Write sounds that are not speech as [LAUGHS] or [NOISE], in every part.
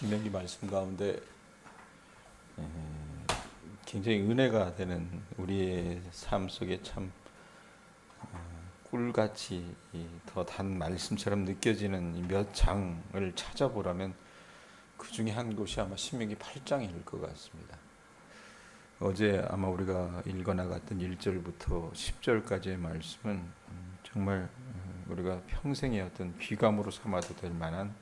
신명기 말씀 가운데 에, 굉장히 은혜가 되는 우리의 삶 속에 참 어, 꿀같이 더 단 말씀처럼 느껴지는 이몇 장을 찾아보라면 그 중에 한 곳이 아마 신명기 8장일 것 같습니다. 어제 아마 우리가 읽어 나갔던 1절부터 10절까지의 말씀은 음, 정말 어, 우리가 평생의 어떤 귀감으로 삼아도 될 만한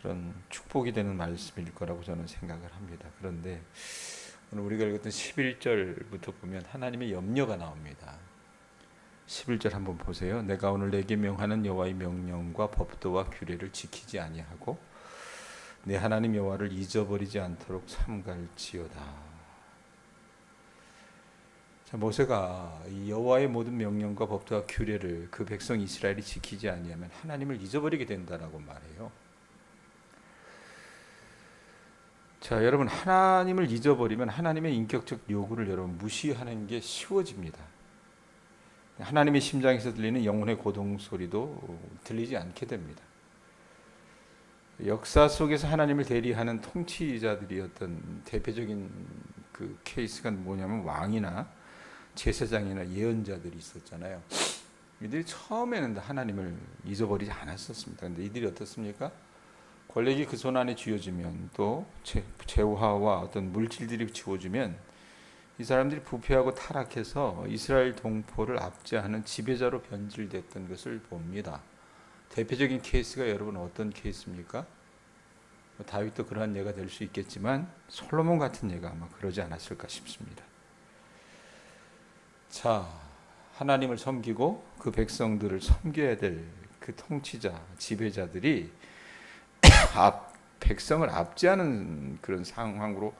그런 축복이 되는 말씀일 거라고 저는 생각을 합니다. 그런데 오늘 우리가 읽었던 11절부터 보면 하나님의 염려가 나옵니다. 11절 한번 보세요. 내가 오늘 내게 명하는 여호와의 명령과 법도와 규례를 지키지 아니하고 내 하나님 여호와를 잊어버리지 않도록 삼갈지어다. 자, 모세가 이 여호와의 모든 명령과 법도와 규례를 그 백성 이스라엘이 지키지 아니하면 하나님을 잊어버리게 된다라고 말해요. 자, 여러분 하나님을 잊어버리면 하나님의 인격적 요구를 여러분 무시하는 게 쉬워집니다. 하나님의 심장에서 들리는 영혼의 고동 소리도 들리지 않게 됩니다. 역사 속에서 하나님을 대리하는 통치자들이었던 대표적인 그 케이스가 뭐냐면 왕이나 제사장이나 예언자들이 있었잖아요. 이들이 처음에는 하나님을 잊어버리지 않았었습니다. 근데 이들이 어떻습니까? 권력이 그 손 안에 쥐어지면 또 재- 재화와 어떤 물질들이 지워지면 이 사람들이 부패하고 타락해서 이스라엘 동포를 압제하는 지배자로 변질됐던 것을 봅니다. 대표적인 케이스가 여러분 어떤 케이스입니까? 뭐 다윗도 그러한 예가 될 수 있겠지만 솔로몬 같은 예가 아마 그러지 않았을까 싶습니다. 자, 하나님을 섬기고 그 백성들을 섬겨야 될 그 통치자, 지배자들이 앞 백성을 압제하는 그런 상황으로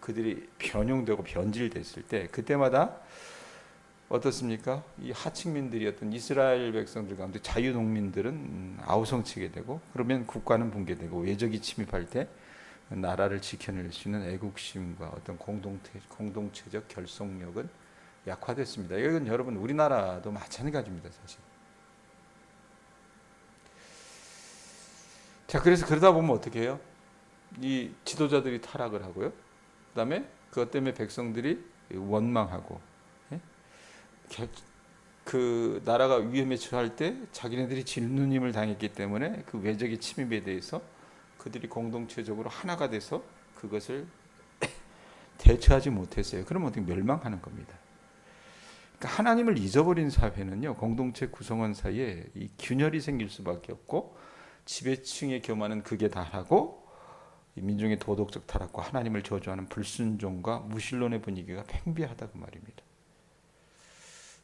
그들이 변용되고 변질됐을 때 그때마다 어떻습니까? 이 하층민들이었던 이스라엘 백성들 가운데 자유 농민들은 음, 아우성치게 되고 그러면 국가는 붕괴되고 외적이 침입할 때 나라를 지켜낼 수 있는 애국심과 어떤 공동체, 공동체적 결속력은 약화됐습니다. 이건 여러분 우리나라도 마찬가지입니다, 사실. 자, 그래서 그러다 보면 어떻게 해요? 이 지도자들이 타락을 하고요. 그 다음에 그것 때문에 백성들이 원망하고 예? 겨- 그 나라가 위험에 처할 때 자기네들이 진누님을 당했기 때문에 그 외적의 침입에 대해서 그들이 공동체적으로 하나가 돼서 그것을 [COUGHS] 대처하지 못했어요. 그러면 어떻게 멸망하는 겁니다. 그러니까 하나님을 잊어버린 사회는요 공동체 구성원 사이에 이 균열이 생길 수밖에 없고 지배층의 교만은 달하고 이 민중의 도덕적 타락과 하나님을 저주하는 불순종과 무신론의 분위기가 팽배하다 그 말입니다.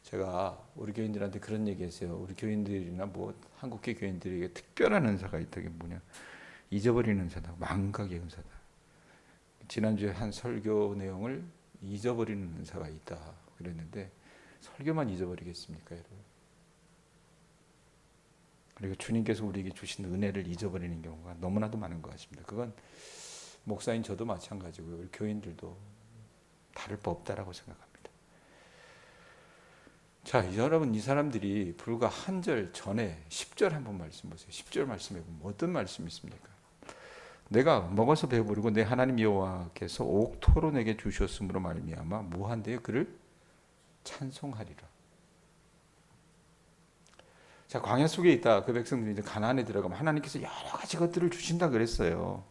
제가 우리 교인들한테 그런 얘기했어요. 우리 교인들이나 뭐 한국계 교인들에게 특별한 은사가 있다. 게 뭐냐? 잊어버리는 은사다. 망각의 은사다. 지난주에 한 설교 내용을 잊어버리는 은사가 있다. 그랬는데 설교만 잊어버리겠습니까, 여러분? 그리고 주님께서 우리에게 주신 은혜를 잊어버리는 경우가 너무나도 많은 것 같습니다. 그건 목사인 저도 마찬가지고요. 우리 교인들도 다를 바 없다라고 생각합니다. 자, 여러분 이 사람들이 불과 한 절 전에 10절 한번 말씀 보세요. 10절 말씀해 어떤 말씀이 있습니까? 내가 먹어서 배부르고 내 하나님 여호와께서 옥토로 내게 주셨으므로 말미암아 무한대에 그를 찬송하리라. 자, 광야 속에 있다. 그 백성들이 이제 가나안에 들어가면 하나님께서 여러 가지 것들을 주신다 그랬어요.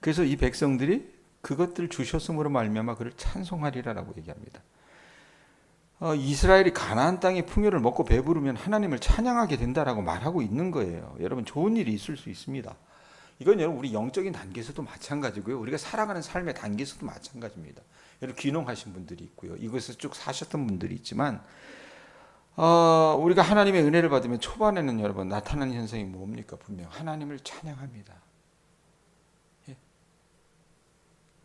그래서 이 백성들이 그것들을 주셨음으로 말미암아 그를 찬송하리라라고 얘기합니다. 어, 이스라엘이 가나안 땅의 풍요를 먹고 배부르면 하나님을 찬양하게 된다라고 말하고 있는 거예요. 여러분 좋은 일이 있을 수 있습니다. 이건 여러분 우리 영적인 단계에서도 마찬가지고요. 우리가 살아가는 삶의 단계에서도 마찬가지입니다. 여러분 귀농하신 분들이 있고요. 이곳에서 쭉 사셨던 분들이 있지만 어, 우리가 하나님의 은혜를 받으면 초반에는 여러분 나타나는 현상이 뭡니까? 분명 하나님을 찬양합니다. 예.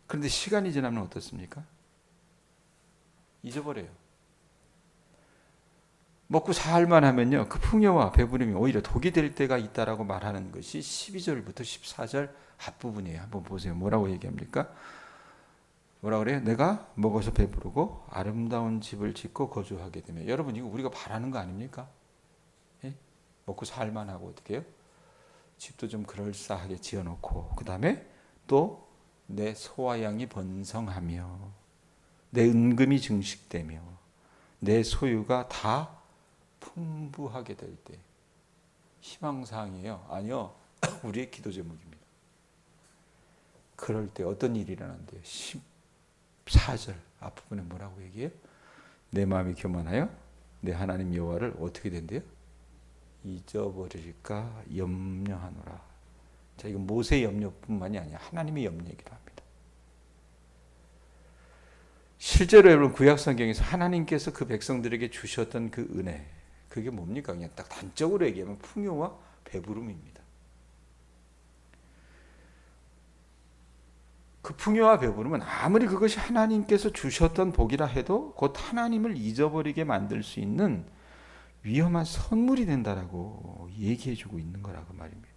그런데 시간이 지나면 어떻습니까? 잊어버려요. 먹고 살만 하면요. 그 풍요와 배부름이 오히려 독이 될 때가 있다라고 말하는 것이 12절부터 14절 앞부분이에요. 한번 보세요. 뭐라고 얘기합니까? 뭐라 그래요? 내가 먹어서 배부르고 아름다운 집을 짓고 거주하게 되면 여러분 이거 우리가 바라는 거 아닙니까? 예? 먹고 살만 하고 어떻게 해요? 집도 좀 그럴싸하게 지어놓고 그 다음에 또 내 소와 양이 번성하며 내 은금이 증식되며 내 소유가 다 풍부하게 될 때 희망사항이에요. 아니요. [COUGHS] 우리의 기도 제목입니다. 그럴 때 어떤 일이 일어난대요. 14절 앞부분에 뭐라고 얘기해요? 내 마음이 교만하여 내 하나님 여호와를 어떻게 된대요? 잊어버릴까 염려하노라. 자, 이건 모세의 염려뿐만이 아니야. 하나님의 염려이기도 합니다. 실제로 여러분 구약 성경에서 하나님께서 그 백성들에게 주셨던 그 은혜 그게 뭡니까? 그냥 딱 단적으로 얘기하면 풍요와 배부름입니다. 그 풍요와 배부름은 아무리 그것이 하나님께서 주셨던 복이라 해도 곧 하나님을 잊어버리게 만들 수 있는 위험한 선물이 된다라고 얘기해 주고 있는 거라고 말입니다.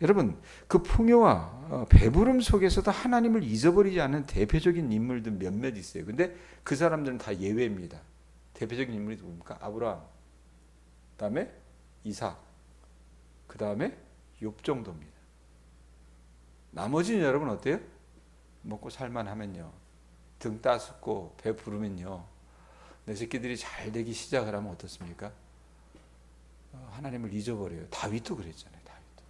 여러분, 그 풍요와 어, 배부름 속에서도 하나님을 잊어버리지 않는 대표적인 인물들 몇몇 있어요. 근데 그 사람들은 다 예외입니다. 대표적인 인물이 누굽니까? 아브라함, 그 다음에 이삭, 그 다음에 욥 정도입니다. 나머지는 여러분 어때요? 먹고 살만 하면요, 등 따숩고 배 부르면요, 내 새끼들이 잘 되기 시작을 하면 어떻습니까? 어, 하나님을 잊어버려요. 다윗도 그랬잖아요. 다윗도.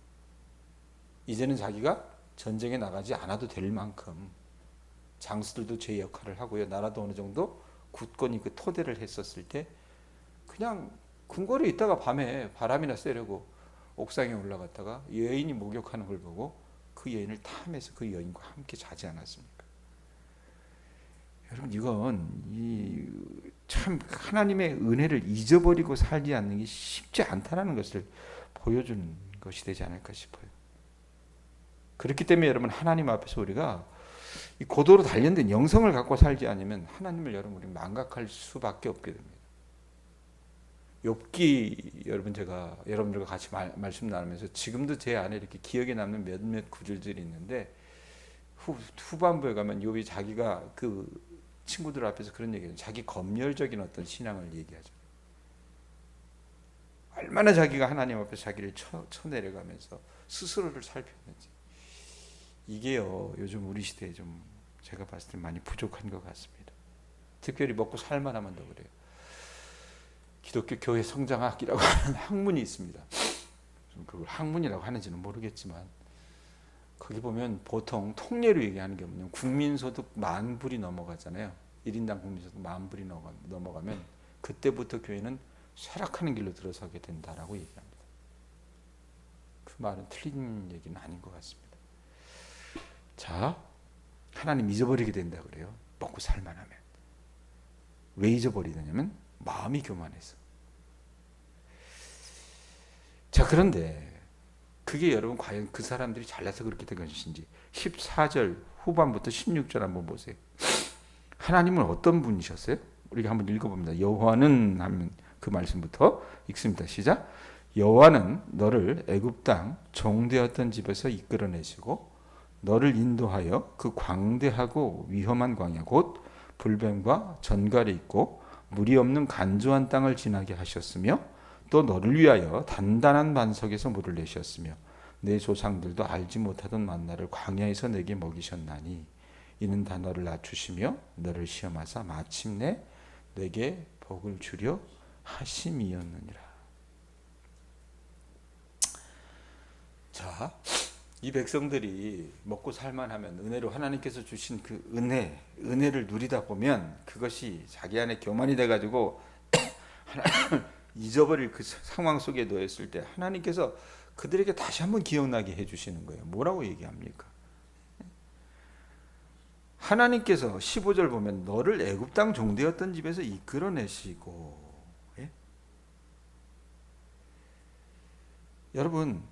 이제는 자기가 전쟁에 나가지 않아도 될 만큼 장수들도 제 역할을 하고요. 나라도 어느 정도 굳건히 그 토대를 했었을 때 그냥 궁궐에 있다가 밤에 바람이나 쐬려고 옥상에 올라갔다가 여인이 목욕하는 걸 보고 그 여인을 탐해서 그 여인과 함께 자지 않았습니까? 여러분 이건 참 하나님의 은혜를 잊어버리고 살지 않는 게 쉽지 않다라는 것을 보여주는 것이 되지 않을까 싶어요. 그렇기 때문에 여러분 하나님 앞에서 우리가 이 고도로 단련된 영성을 갖고 살지 않으면 하나님을 여러분 우리 망각할 수밖에 없게 됩니다. 욥기 여러분 제가 여러분들과 같이 말, 말씀 나누면서 지금도 제 안에 이렇게 기억에 남는 몇몇 구절들이 있는데 후, 후반부에 가면 욥이 자기가 그 친구들 앞에서 그런 얘기해요. 자기 검열적인 어떤 신앙을 얘기하죠. 얼마나 자기가 하나님 앞에 자기를 쳐, 쳐내려가면서 스스로를 살폈는지 이게요 요즘 우리 시대에 좀 제가 봤을 때 많이 부족한 것 같습니다. 특별히 먹고 살만하면 더 그래요. 기독교 교회 성장학이라고 [LAUGHS] 하는 학문이 있습니다. 좀 그걸 학문이라고 하는지는 모르겠지만 거기 보면 보통 통례로 얘기하는 게 뭐냐면 국민소득 만 불이 넘어가잖아요. 1인당 국민소득 만 불이 넘어가면 그때부터 교회는 쇠락하는 길로 들어서게 된다라고 얘기합니다. 그 말은 틀린 얘기는 아닌 것 같습니다. 자, 하나님 잊어버리게 된다 그래요. 먹고 살만하면. 왜 잊어버리느냐면 마음이 교만해서. 자, 그런데 그게 여러분 과연 그 사람들이 잘나서 그렇게 된 것인지 14절 후반부터 16절 한번 보세요. 하나님은 어떤 분이셨어요? 우리가 한번 읽어봅니다. 여호와는 하면 그 말씀부터 읽습니다. 시작. 여호와는 너를 애굽 땅 종되었던 집에서 이끌어내시고 너를 인도하여 그 광대하고 위험한 광야 곧 불뱀과 전갈이 있고 물이 없는 간조한 땅을 지나게 하셨으며 또 너를 위하여 단단한 반석에서 물을 내셨으며 내 조상들도 알지 못하던 만나를 광야에서 내게 먹이셨나니 이는 다 너를 낮추시며 너를 시험하사 마침내 내게 복을 주려 하심이었느니라. 자, 이 백성들이 먹고 살만하면 은혜로 하나님께서 주신 그 은혜, 은혜를 누리다 보면 그것이 자기 안에 교만이 돼가지고 [CLEARS THROAT] 하나님을 [CLEARS THROAT] 잊어버릴 그 상황 속에 놓였을 때 하나님께서 그들에게 다시 한번 기억나게 해주시는 거예요. 뭐라고 얘기합니까? 하나님께서 15절 보면 너를 애굽 땅 종되었던 집에서 이끌어내시고 예? 여러분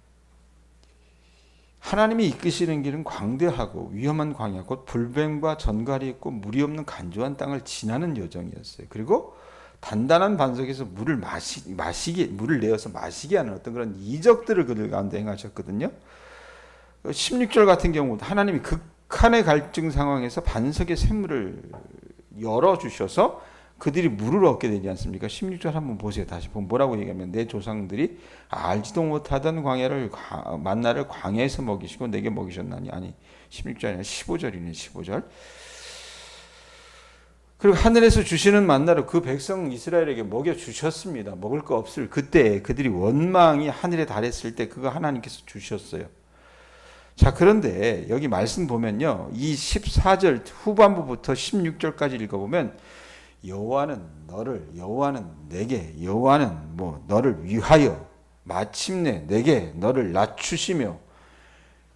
하나님이 이끄시는 길은 광대하고 위험한 광야 곧 불뱀과 전갈이 있고 물이 없는 간조한 땅을 지나는 여정이었어요. 그리고 단단한 반석에서 물을 마시, 마시게 물을 내어서 마시게 하는 어떤 그런 이적들을 그들 가운데 행하셨거든요. 16절 같은 경우도 하나님이 극한의 갈증 상황에서 반석의 샘물을 열어 주셔서 그들이 물을 얻게 되지 않습니까? 16절 한번 보세요. 다시 보면 뭐라고 얘기하면 내 조상들이 알지도 못하던 광야를 과- 만나를 광야에서 먹이시고 내게 먹이셨나니 아니 16절이 아니라 15절이네 15절. 그리고 하늘에서 주시는 만나를 그 백성 이스라엘에게 먹여 주셨습니다. 먹을 거 없을 그때 그들이 원망이 하늘에 달했을 때 그거 하나님께서 주셨어요. 자, 그런데 여기 말씀 보면요. 이 14절 후반부부터 16절까지 읽어 보면 여호와는 너를 여호와는 내게 여호와는 뭐 너를 위하여 마침내 내게 너를 낮추시며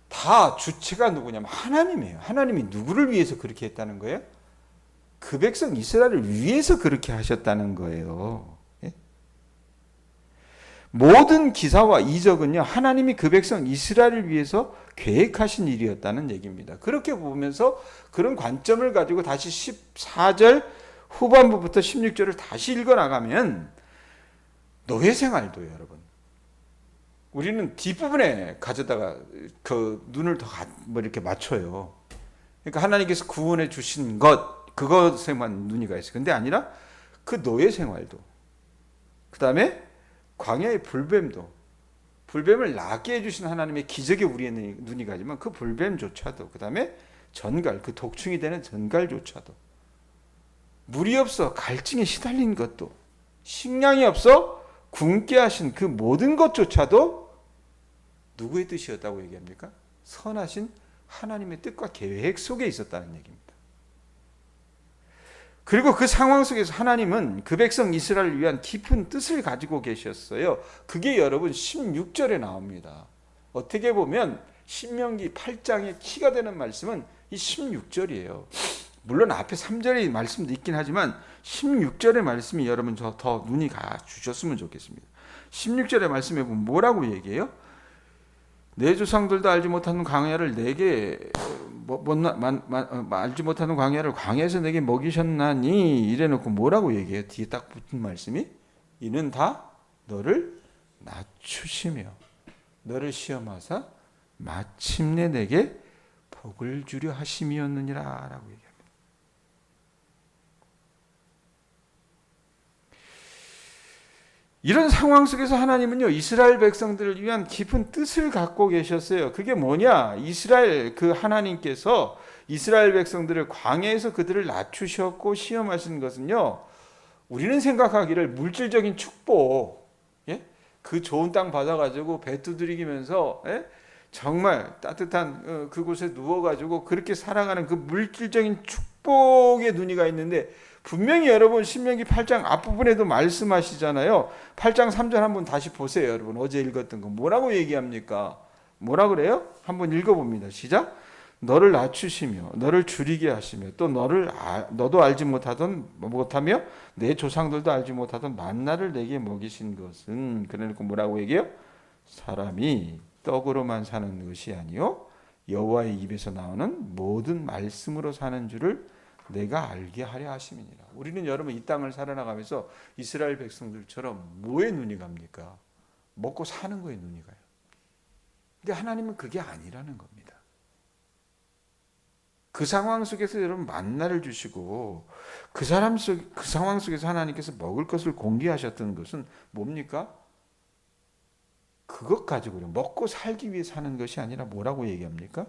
다 주체가 누구냐면 하나님이에요. 하나님이 누구를 위해서 그렇게 했다는 거예요? 그 백성 이스라엘을 위해서 그렇게 하셨다는 거예요. 예? 모든 기사와 이적은요, 하나님이 그 백성 이스라엘을 위해서 계획하신 일이었다는 얘기입니다. 그렇게 보면서 그런 관점을 가지고 다시 14절 후반부부터 16절을 다시 읽어 나가면 노예 생활도 여러분. 우리는 뒷부분에 가져다가 그 눈을 더 뭐 이렇게 맞춰요. 그러니까 하나님께서 구원해 주신 것 그것에만 눈이 가 있어요. 근데 아니라 그 노예 생활도 그다음에 광야의 불뱀도 불뱀을 낫게 해주신 하나님의 기적에 우리의 눈이 가지만 그 불뱀조차도 그다음에 전갈 그 독충이 되는 전갈조차도 물이 없어 갈증에 시달린 것도 식량이 없어 굶게 하신 그 모든 것조차도 누구의 뜻이었다고 얘기합니까? 선하신 하나님의 뜻과 계획 속에 있었다는 얘기입니다. 그리고 그 상황 속에서 하나님은 그 백성 이스라엘을 위한 깊은 뜻을 가지고 계셨어요. 그게 여러분 16절에 나옵니다. 어떻게 보면 신명기 8장의 키가 되는 말씀은 이 16절이에요. 물론 앞에 3절의 말씀도 있긴 하지만 16절의 말씀이 여러분 저 더 눈이 가 주셨으면 좋겠습니다. 16절의 말씀에 보면 뭐라고 얘기해요? 내 조상들도 알지 못하는 광야를 내게 뭐, 어, 알지 못하는 광야를 광야에서 내게 먹이셨나니 이래놓고 뭐라고 얘기해요? 뒤에 딱 붙은 말씀이 이는 다 너를 낮추시며 너를 시험하사 마침내 내게 복을 주려 하심이었느니라라고 얘기합니 이런 상황 속에서 하나님은요 이스라엘 백성들을 위한 깊은 뜻을 갖고 계셨어요. 그게 뭐냐? 이스라엘 그 하나님께서 이스라엘 백성들을 광야에서 그들을 낮추셨고 시험하신 것은요. 우리는 생각하기를 물질적인 축복, 예? 그 좋은 땅 받아가지고 배 두드리면서 예? 정말 따뜻한 어, 그곳에 누워가지고 그렇게 살아가는 그 물질적인 축복의 눈이 가 있는데 분명히 여러분 신명기 8장 앞부분에도 말씀하시잖아요. 8장 3절 한번 다시 보세요, 여러분. 어제 읽었던 거 뭐라고 얘기합니까? 뭐라 그래요? 한번 읽어 봅니다. 시작. 너를 낮추시며 너를 줄이게 하시며 또 너를 아, 너도 알지 못하던 못하며 내 조상들도 알지 못하던 만나를 내게 먹이신 것은 그래놓고 뭐라고 얘기해요? 사람이 떡으로만 사는 것이 아니요 여호와의 입에서 나오는 모든 말씀으로 사는 줄을 내가 알게 하려 하심이니라. 우리는 여러분 이 땅을 살아나가면서 이스라엘 백성들처럼 뭐에 눈이 갑니까? 먹고 사는 거에 눈이 가요. 근데 하나님은 그게 아니라는 겁니다. 그 상황 속에서 여러분 만나를 주시고 그 사람 속 그 상황 속에서 하나님께서 먹을 것을 공개하셨던 것은 뭡니까? 그것 가지고 먹고 살기 위해 사는 것이 아니라 뭐라고 얘기합니까?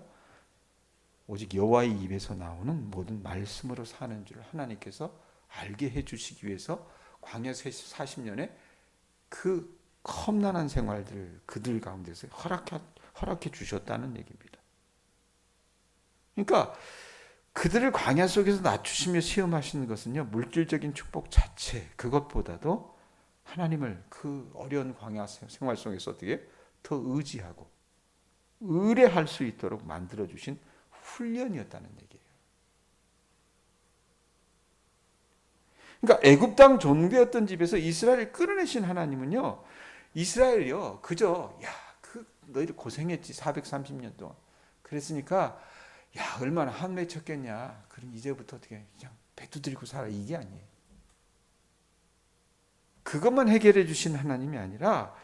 오직 여호와의 입에서 나오는 모든 말씀으로 사는 줄 하나님께서 알게 해 주시기 위해서 광야 40년에 그 험난한 생활들을 그들 가운데서 허락해, 허락해 주셨다는 얘기입니다. 그러니까 그들을 광야 속에서 낮추시며 시험하시는 것은요 물질적인 축복 자체 그것보다도 하나님을 그 어려운 광야 생활 속에서 어떻게 더 의지하고 의뢰할 수 있도록 만들어 주신 훈련이었다는 얘기예요. 그러니까 애굽 땅 종되었던 집에서 이스라엘을 끌어내신 하나님은요. 이스라엘이요. 그저 야, 그 너희들 고생했지 430년 동안. 그랬으니까 야, 얼마나 한매 쳤겠냐. 그럼 이제부터 어떻게 그냥 배도 들고 살아 이게 아니에요. 그것만 해결해 주신 하나님이 아니라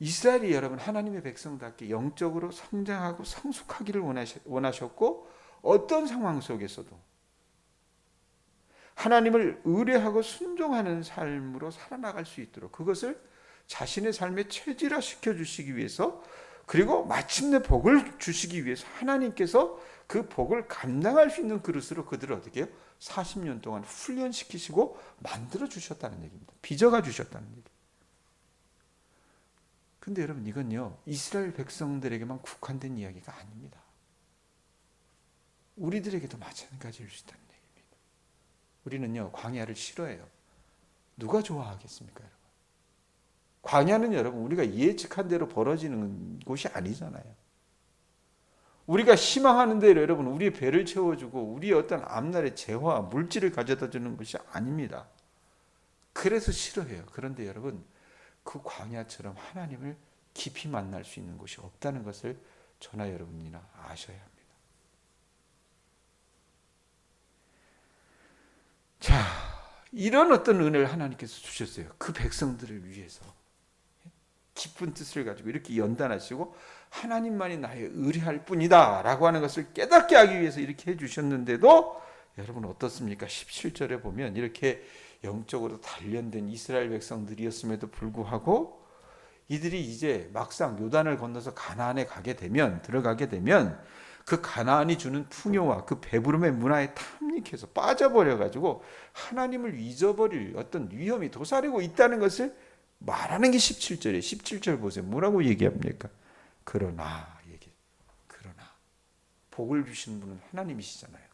이스라엘이 여러분 하나님의 백성답게 영적으로 성장하고 성숙하기를 원하셨고 어떤 상황 속에서도 하나님을 의뢰하고 순종하는 삶으로 살아나갈 수 있도록 그것을 자신의 삶에 체질화 시켜 주시기 위해서 그리고 마침내 복을 주시기 위해서 하나님께서 그 복을 감당할 수 있는 그릇으로 그들을 어떻게 해요? 40년 동안 훈련시키시고 만들어 주셨다는 얘기입니다. 빚어가 주셨다는 얘기. 근데 여러분 이건요. 이스라엘 백성들에게만 국한된 이야기가 아닙니다. 우리들에게도 마찬가지일 수 있다는 얘기입니다. 우리는요. 광야를 싫어해요. 누가 좋아하겠습니까, 여러분? 광야는 여러분 우리가 예측한 대로 벌어지는 곳이 아니잖아요. 우리가 희망하는 대로 여러분 우리의 배를 채워주고 우리의 어떤 앞날의 재화 물질을 가져다 주는 것이 아닙니다. 그래서 싫어해요. 그런데 여러분 그 광야처럼 하나님을 깊이 만날 수 있는 곳이 없다는 것을 저나 여러분이나 아셔야 합니다. 자, 이런 어떤 은혜를 하나님께서 주셨어요. 그 백성들을 위해서. 깊은 뜻을 가지고 이렇게 연단하시고 하나님만이 나의 의뢰할 뿐이다 라고 하는 것을 깨닫게 하기 위해서 이렇게 해주셨는데도 여러분 어떻습니까? 17절에 보면 이렇게 영적으로 단련된 이스라엘 백성들이었음에도 불구하고 이들이 이제 막상 요단을 건너서 가나안에 가게 되면 들어가게 되면 그 가나안이 주는 풍요와 그 배부름의 문화에 탐닉해서 빠져버려 가지고 하나님을 잊어버릴 어떤 위험이 도사리고 있다는 것을 말하는 게 17절이에요. 17절 보세요. 뭐라고 얘기합니까? 그러나 얘기. 그러나 복을 주시는 분은 하나님이시잖아요.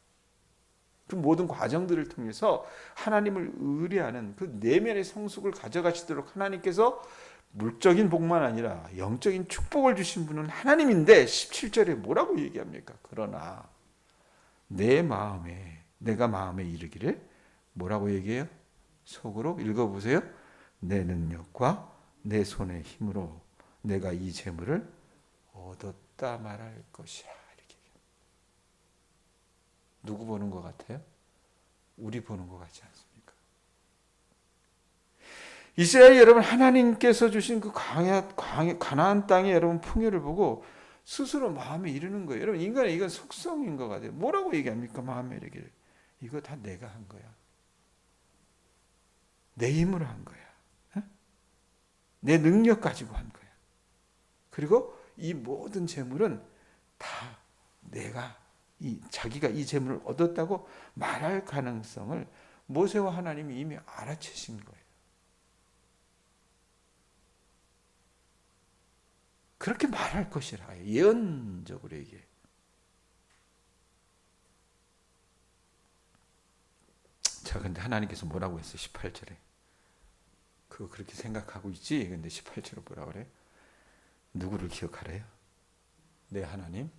그 모든 과정들을 통해서 하나님을 의뢰하는 그 내면의 성숙을 가져가시도록 하나님께서 물적인 복만 아니라 영적인 축복을 주신 분은 하나님인데 17절에 뭐라고 얘기합니까? 그러나 내 마음에 내가 마음에 이르기를 뭐라고 얘기해요? 속으로 읽어 보세요. 내 능력과 내 손의 힘으로 내가 이 재물을 얻었다 말할 것이야. 누구 보는 것 같아요? 우리 보는 것 같지 않습니까? 이스라엘 여러분 하나님께서 주신 그 광야, 광야 가나안 땅에 여러분 풍요를 보고 스스로 마음에 이르는 거예요. 여러분 인간의 이건 속성인 것 같아요. 뭐라고 얘기합니까? 마음에 이르기를 이거 다 내가 한 거야. 내 힘으로 한 거야. 내 능력 가지고 한 거야. 그리고 이 모든 재물은 다 내가 이 자기가 이 재물을 얻었다고 말할 가능성을 모세와 하나님이 이미 알아채신 거예요. 그렇게 말할 것이라 예언적으로 얘기해. 자, 근데 하나님께서 뭐라고 했어요? 18절에. 그거 그렇게 생각하고 있지? 근데 18절에 뭐라 그래? 누구를 기억하래요? 내 하나님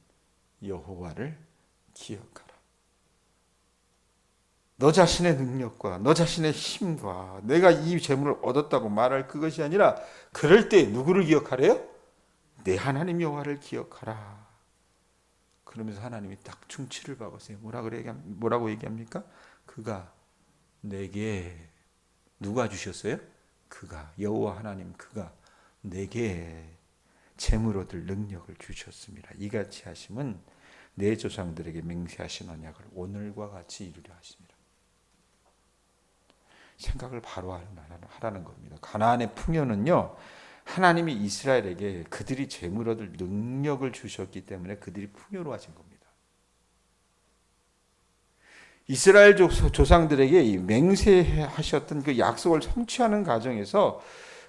여호와를 기억하라. 너 자신의 능력과 너 자신의 힘과 내가 이 재물을 얻었다고 말할 그것이 아니라 그럴 때 누구를 기억하래요? 내 하나님 여호와를 기억하라. 그러면서 하나님이 딱 중치를 박으세요. 뭐라고 얘기합니까? 그가 내게 누가 주셨어요? 그가 여호와 하나님 그가 내게 재물 얻을 능력을 주셨습니다. 이같이 하심은 내 조상들에게 맹세하신 언약을 오늘과 같이 이루려 하십니다. 생각을 바로 하라는 겁니다. 가나안의 풍요는요. 하나님이 이스라엘에게 그들이 재물 얻을 능력을 주셨기 때문에 그들이 풍요로 하신 겁니다. 이스라엘 조상들에게 맹세하셨던 그 약속을 성취하는 과정에서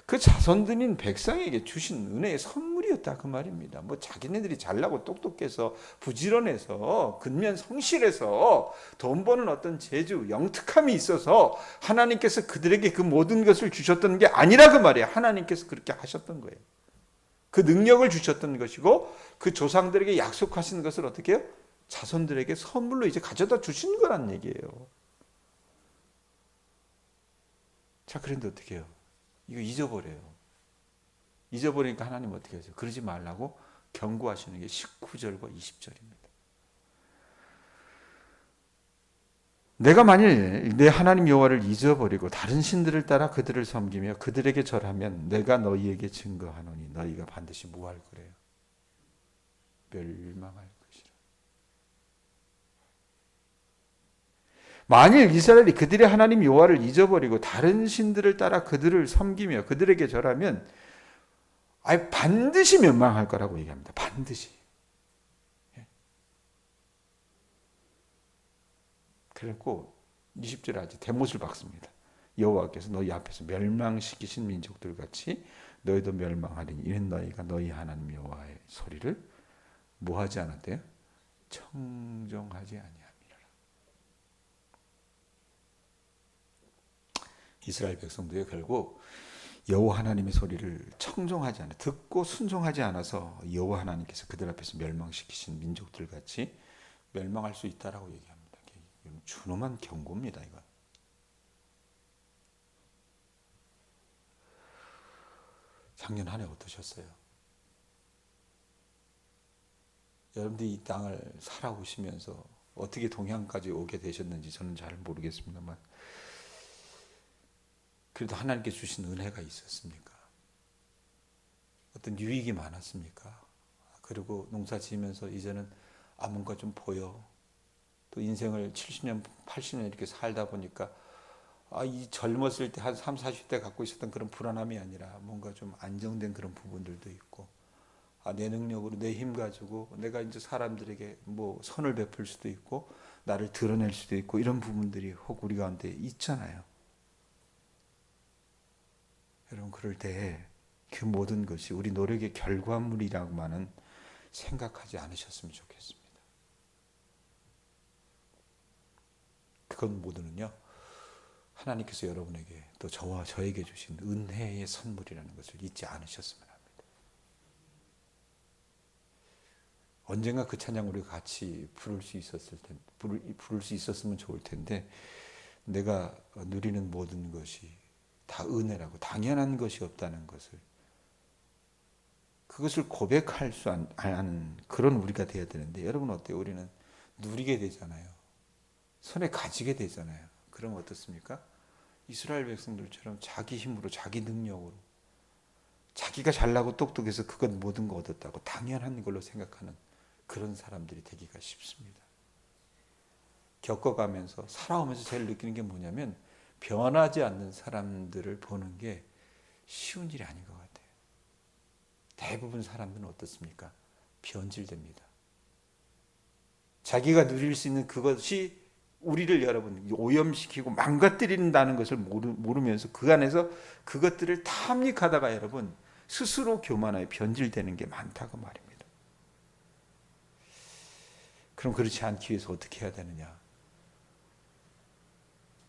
그 자손들인 백성에게 주신 은혜의 선 물이었다 그 말입니다. 뭐 자기네들이 잘나고 똑똑해서 부지런해서 근면 성실해서 돈 버는 어떤 재주, 영특함이 있어서 하나님께서 그들에게 그 모든 것을 주셨던 게 아니라 그 말이에요. 하나님께서 그렇게 하셨던 거예요. 그 능력을 주셨던 것이고 그 조상들에게 약속하신 것을 어떻게 해요? 자손들에게 선물로 이제 가져다 주신 거란 얘기예요. 자, 그런데 어떻게 해요? 이거 잊어버려요. 잊어버리니까 하나님 어떻게 하죠? 그러지 말라고 경고하시는 게 19절과 20절입니다. 내가 만일 내 하나님 여호와를 잊어버리고 다른 신들을 따라 그들을 섬기며 그들에게 절하면 내가 너희에게 증거하노니 너희가 반드시 무할 거래요. 멸망할 만일 이스라엘이 그들의 하나님 여호와를 잊어버리고 다른 신들을 따라 그들을 섬기며 그들에게 절하면 아예 반드시 멸망할 거라고 얘기합니다. 반드시. 예. 그랬고 20절에 아주 대못을 박습니다. 여호와께서 너희 앞에서 멸망시키신 민족들 같이 너희도 멸망하리니 이는 너희가 너희 하나님 여호와의 소리를 뭐하지 않았대요? 청정하지 아니함이라. 이스라엘 백성들이 결국 여호와 하나님의 소리를 청정하지 않아 듣고 순종하지 않아서 여호와 하나님께서 그들 앞에서 멸망시키신 민족들 같이 멸망할 수 있다라고 얘기합니다. 준엄한 경고입니다, 이거. 작년 한 해 어떠셨어요? 여러분들이 이 땅을 살아오시면서 어떻게 동향까지 오게 되셨는지 저는 잘 모르겠습니다만 그래도 하나님께 주신 은혜가 있었습니까? 어떤 유익이 많았습니까? 그리고 농사 지으면서 이제는 아 뭔가 좀 보여. 또 인생을 70년, 80년 이렇게 살다 보니까 아, 이 젊었을 때 한 3, 40대 갖고 있었던 그런 불안함이 아니라 뭔가 좀 안정된 그런 부분들도 있고 아, 내 능력으로 내 힘 가지고 내가 이제 사람들에게 뭐 선을 베풀 수도 있고 나를 드러낼 수도 있고 이런 부분들이 혹 우리 가운데 있잖아요. 여러분 그럴 때 그 모든 것이 우리 노력의 결과물이라고만은 생각하지 않으셨으면 좋겠습니다. 그건 모두는요. 하나님께서 여러분에게 또 저와 저에게 주신 은혜의 선물이라는 것을 잊지 않으셨으면 합니다. 언젠가 그 찬양 우리가 같이 부를 수 있었을 텐데 부를, 부를 수 있었으면 좋을 텐데 내가 누리는 모든 것이 다 은혜라고 당연한 것이 없다는 것을 그것을 고백할 수 않는 그런 우리가 되어야 되는데 여러분 어때요? 우리는 누리게 되잖아요. 손에 가지게 되잖아요. 그럼 어떻습니까? 이스라엘 백성들처럼 자기 힘으로 자기 능력으로 자기가 잘나고 똑똑해서 그건 모든 거 얻었다고 당연한 걸로 생각하는 그런 사람들이 되기가 쉽습니다. 겪어가면서 살아오면서 제일 느끼는 게 뭐냐면 변하지 않는 사람들을 보는 게 쉬운 일이 아닌 것 같아요. 대부분 사람들은 어떻습니까? 변질됩니다. 자기가 누릴 수 있는 그것이 우리를 여러분 오염시키고 망가뜨린다는 것을 모르, 면서그 안에서 그것들을 탐닉하다가 여러분 스스로 교만하여 변질되는 게 많다고 말입니다. 그럼 그렇지 않기 위해서 어떻게 해야 되느냐?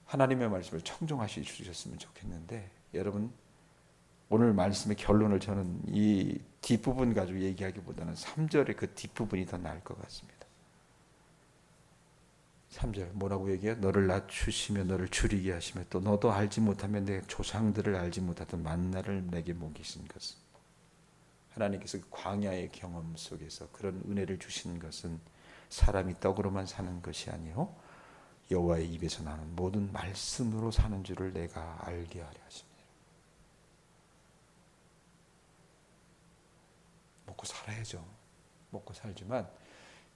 하나님의 말씀을 청종하시 주셨으면 좋겠는데 여러분 오늘 말씀의 결론을 저는 이 뒷부분 가지고 얘기하기보다는 3절의 그 뒷부분이 더 나을 것 같습니다. 3절 뭐라고 얘기해요? 너를 낮추시며 너를 줄이게 하시며 또 너도 알지 못하면 내 조상들을 알지 못하던 만나를 내게 먹이신 것은 하나님께서 그 광야의 경험 속에서 그런 은혜를 주신 것은 사람이 떡으로만 사는 것이 아니요 여호와의 입에서 나는 모든 말씀으로 사는 줄을 내가 알게 하려 하십니다. 먹고 살아야죠. 먹고 살지만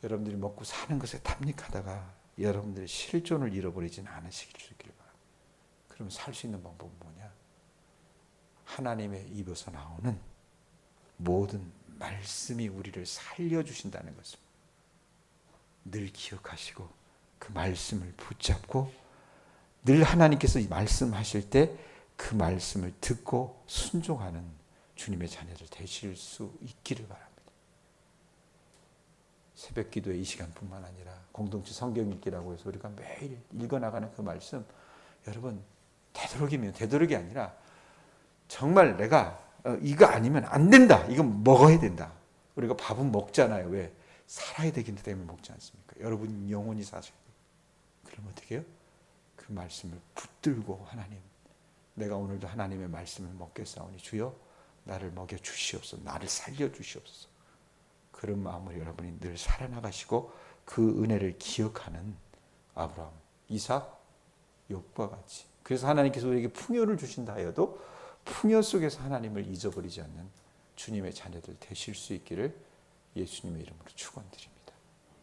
여러분들이 먹고 사는 것에 탐닉하다가 여러분들이 실존을 잃어버리진 않으시길 바랍니다. 그럼 살 수 있는 방법은 뭐냐? 하나님의 입에서 나오는 모든 말씀이 우리를 살려주신다는 것을 늘 기억하시고 그 말씀을 붙잡고 늘 하나님께서 말씀하실 때 그 말씀을 듣고 순종하는 주님의 자녀들 되실 수 있기를 바랍니다. 새벽 기도의 이 시간뿐만 아니라 공동체 성경 읽기라고 해서 우리가 매일 읽어나가는 그 말씀 여러분 되도록이면 되도록이 아니라 정말 내가 어, 이거 아니면 안 된다. 이건 먹어야 된다. 우리가 밥은 먹잖아요. 왜? 살아야 되기 때문에 먹지 않습니까? 여러분 영원히 사셔 그럼 어떻게 해요? 그 말씀을 붙들고 하나님 내가 오늘도 하나님의 말씀을 먹겠사오니 주여 나를 먹여 주시옵소서. 나를 살려 주시옵소서. 그런 마음으로 여러분이 늘 살아나가시고 그 은혜를 기억하는 아브라함, 이삭, 욥과 같이. 그래서 하나님께서 우리에게 풍요를 주신다 하여도 풍요 속에서 하나님을 잊어버리지 않는 주님의 자녀들 되실 수 있기를 예수님의 이름으로 축원드립니다.